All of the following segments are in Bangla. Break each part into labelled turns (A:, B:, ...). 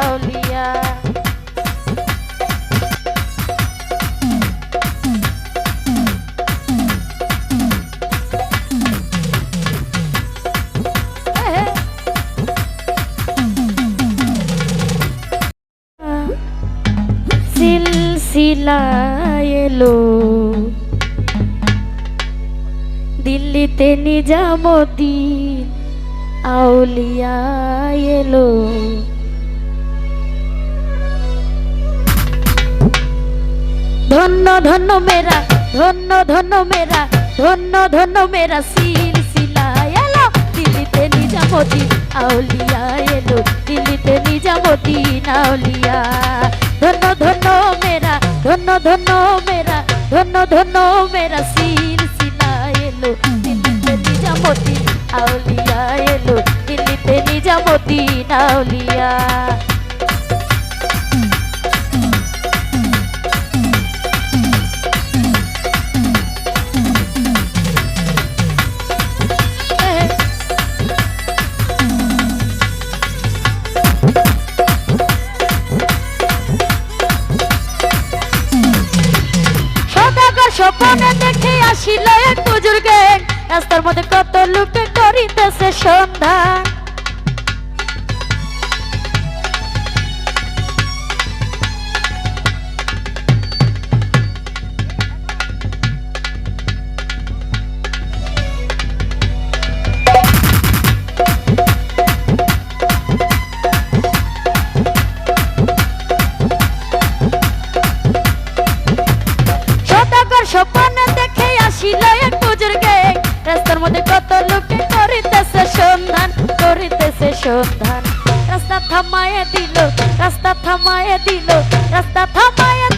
A: আউলিয়া সিলসিলা এলো। দিল্লিতে নিজামুদ্দিন আউলিয়া এলো। ধন্য ধন্য মেরা, ধন্য ধন্য মেরা, ধন্য ধন্য মেরা সিলসিলা এলো, দিল্লিতে নিজামুদ্দিন আউলিয়া এলো, দিল্লিতে নিজামুদ্দিন নাউলিয়া ধন্য ধন্য মেরা, ধন্য ধন্য মেরা, ধন্য ধন্য মেরা সিলসিলা এলো, দিল্লিতে নিজামুদ্দিন আউলিয়া এলো, দিল্লিতে নিজামুদ্দিন আউলিয়া। রাস্তার মধ্যে কত লোকে করিতেছে সন্ধান মধ্যে কত লোকে করিতেছে সন্ধান করিতেছে সন্ধান। রাস্তা থামায় দিল, রাস্তা থামায় দিল, রাস্তা থামায়ে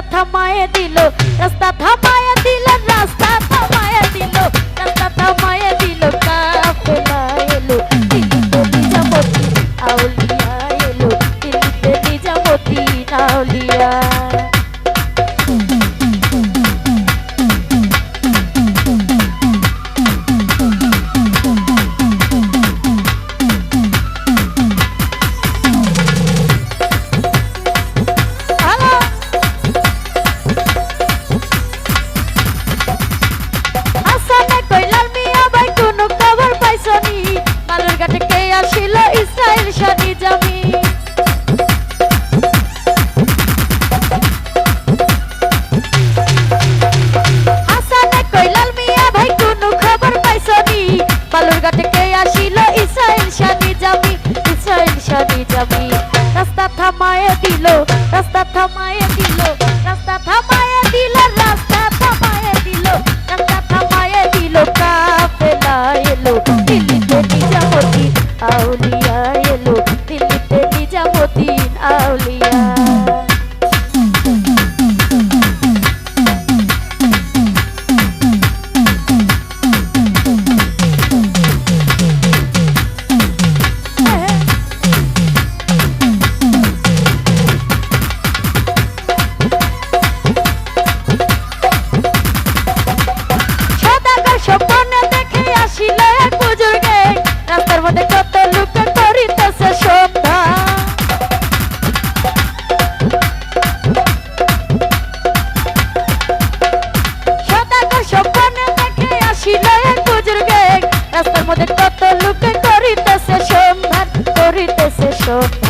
A: রাস্তা থামায়ে দিল রাস্তা থামায়ে পালাবি যাবি রাস্তা থামায় দিল রাস্তা থামায় দিল আমাদের কত লোকে করিতেছে সম্মান করিতেছে সম্মান।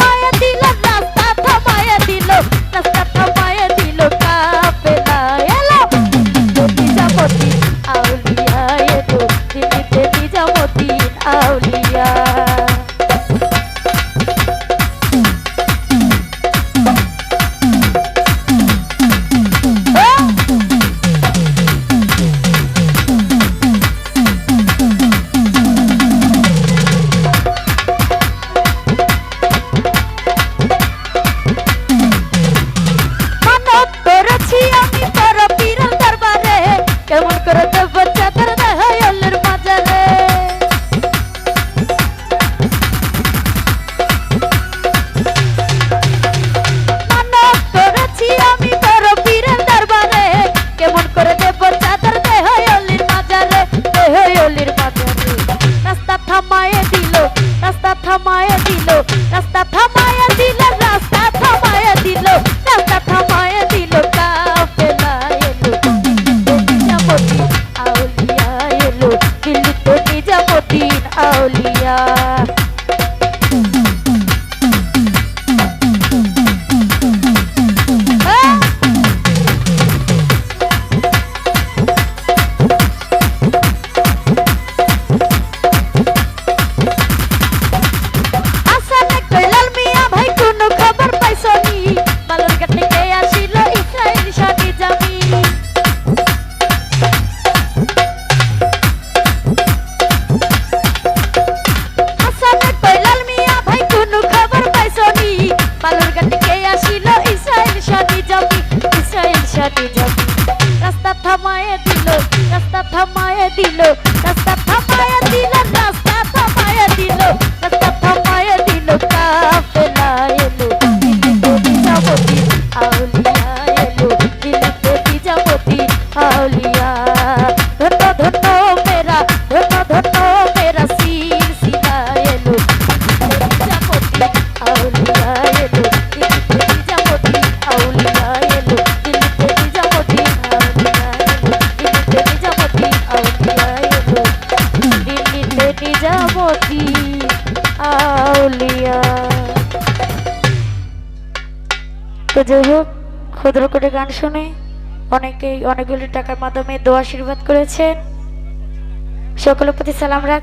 A: সাথে রাস্তা থামায় দিল রাস্তা থামায় দিল রাস্তা মতি আউলিয়া। তো যাই হোক, ক্ষুদ্র করে গান শুনে অনেকেই অনেকগুলি টাকার মাধ্যমে দোয়া আশীর্বাদ করেছেন। সকলের প্রতি সালাম রাখ